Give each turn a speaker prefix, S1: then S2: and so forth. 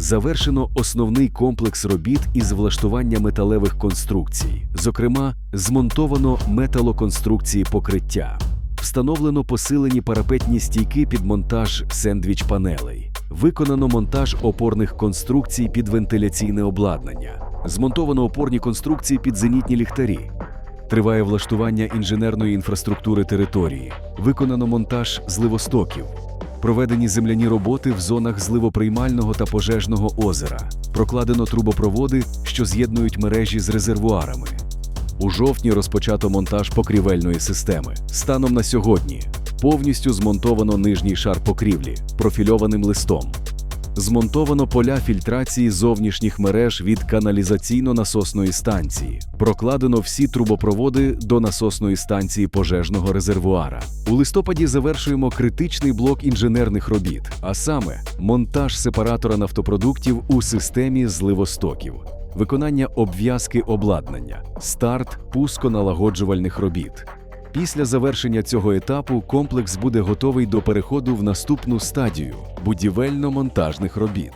S1: Завершено основний комплекс робіт із влаштування металевих конструкцій, зокрема, змонтовано металоконструкції покриття. Встановлено посилені парапетні стійки під монтаж сендвіч панелей. Виконано монтаж опорних конструкцій під вентиляційне обладнання. Змонтовано опорні конструкції під зенітні ліхтарі. Триває влаштування інженерної інфраструктури території. Виконано монтаж зливостоків. Проведені земляні роботи в зонах зливоприймального та пожежного озера. Прокладено трубопроводи, що з'єднують мережі з резервуарами. У жовтні розпочато монтаж покрівельної системи. Станом на сьогодні повністю змонтовано нижній шар покрівлі профільованим листом. Змонтовано поля фільтрації зовнішніх мереж від каналізаційно-насосної станції. Прокладено всі трубопроводи до насосної станції пожежного резервуара. У листопаді завершуємо критичний блок інженерних робіт, а саме монтаж сепаратора нафтопродуктів у системі зливостоків. Виконання обв'язки обладнання, старт пусконалагоджувальних робіт. Після завершення цього етапу комплекс буде готовий до переходу в наступну стадію будівельно-монтажних робіт.